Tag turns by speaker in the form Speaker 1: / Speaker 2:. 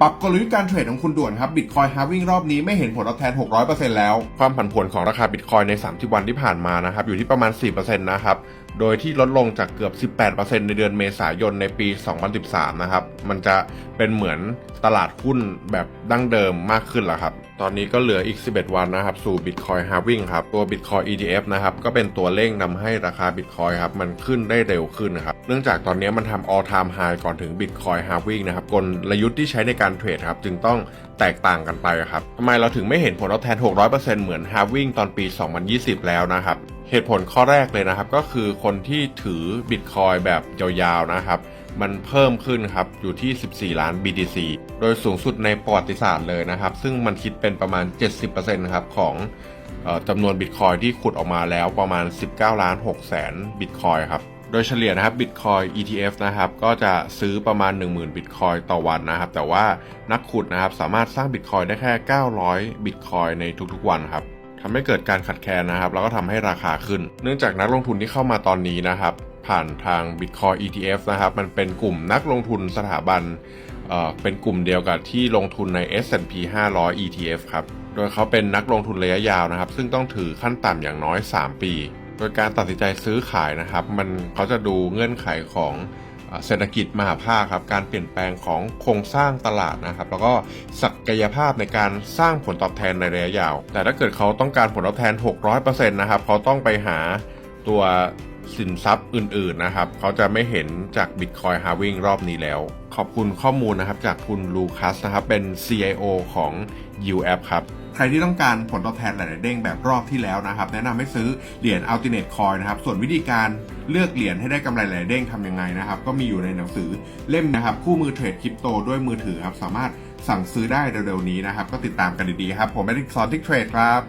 Speaker 1: ปรับกลยุทธ์การเทรดของคุณด่วนครับบิตคอยฮาวิ่งรอบนี้ไม่เห็นผลตอบแทน 600%แล้ว ความผันผวนของราคาบิตคอยใน 30 วันที่ผ่านมานะครับอยู่ที่ประมาณ 4%นะครับโดยที่ลดลงจากเกือบ 18%ในเดือนเมษายนในปี 2013 นะครับ มันจะเป็นเหมือนตลาดหุ้นแบบดั้งเดิมมากขึ้นแล้วครับ ตอนนี้ก็เหลืออีก 11 วันนะครับ สู่ Bitcoin Halving ครับ ตัว Bitcoin ETF นะครับ ก็เป็นตัวเร่งนำให้ราคา Bitcoin ครับ มันขึ้นได้เร็วขึ้นนะครับ เนื่องจากตอนนี้มันทำ all time high ก่อนถึง Bitcoin Halving นะครับ กลยุทธ์ที่ใช้ในการเทรดครับ จึงต้องแตกต่างกันไปครับทำไมเราถึงไม่เห็นผลตอบแทน 600%เหมือน Halving ตอนปี 2020 แล้วนะครับ เหตุผลข้อแรกเลยนะครับ ก็คือคนที่ถือ Bitcoin แบบยาวๆนะครับ มันเพิ่มขึ้นครับอยู่ที่ 14 ล้าน BTC โดยสูงสุดในประวัติศาสตร์เลยนะครับ ซึ่งมันคิดเป็นประมาณ 70%ครับของจำนวนบิตคอยที่ขุดออกมาแล้วประมาณ 19 ล้าน6แสนบิตคอยครับโดยเฉลี่ยนะครับ Bitcoin ETF นะครับก็จะซื้อประมาณ 10,000 Bitcoin ต่อวันนะครับ แต่ว่านักขุดนะครับสามารถสร้าง Bitcoin ได้แค่ 900 Bitcoin ในทุกๆวันครับ ทำให้เกิดการขัดแคลนนะครับ แล้วก็ทำให้ราคาขึ้น เนื่องจากนักลงทุนที่เข้ามาตอนนี้นะครับ ผ่านทาง Bitcoin ETF นะครับ มันเป็นกลุ่มนักลงทุนสถาบันเอ่อเป็นกลุ่มเดียวกับที่ลงทุนใน S&P 500 ETF ครับ โดยเขาเป็นนักลงทุนระยะยาวนะครับ ซึ่งต้องถือขั้นต่ำอย่างน้อย 3 ปี โดยการตัดสินใจซื้อขายนะครับ มันเขาจะดูเงื่อนไขของ เศรษฐกิจมหาภาคครับการเปลี่ยนแปลงของโครงสร้างตลาดนะครับ แล้วก็ศักยภาพในการสร้างผลตอบแทนในระยะยาว แต่ถ้าเกิดเขาต้องการผลตอบแทน 600%นะครับเขาต้องไปหาตัวสินทรัพย์อื่น ๆ นะครับ เขาจะไม่เห็นจาก Bitcoin Halving รอบนี้แล้ว ขอบคุณข้อมูลนะครับจากคุณลูคัสนะครับ เป็น CIO ของ u a p ครับ ใครที่ต้องการผลตอบแทนหลาย ๆ เด้งแบบรอบที่แล้วนะครับ แนะนำให้ซื้อเหรียญ Alternate Coin นะครับ ส่วนวิธีการ เลือกเหรียญให้ได้กำไรหลายเด้งทำยังไงนะครับ ก็มีอยู่ในหนังสือเล่มนะครับ คู่มือเทรดคริปโตด้วยมือถือครับ สามารถสั่งซื้อได้เร็วๆนี้นะครับ ก็ติดตามกันดีๆครับ ผมแอดิกซอนทิกเทรดครับ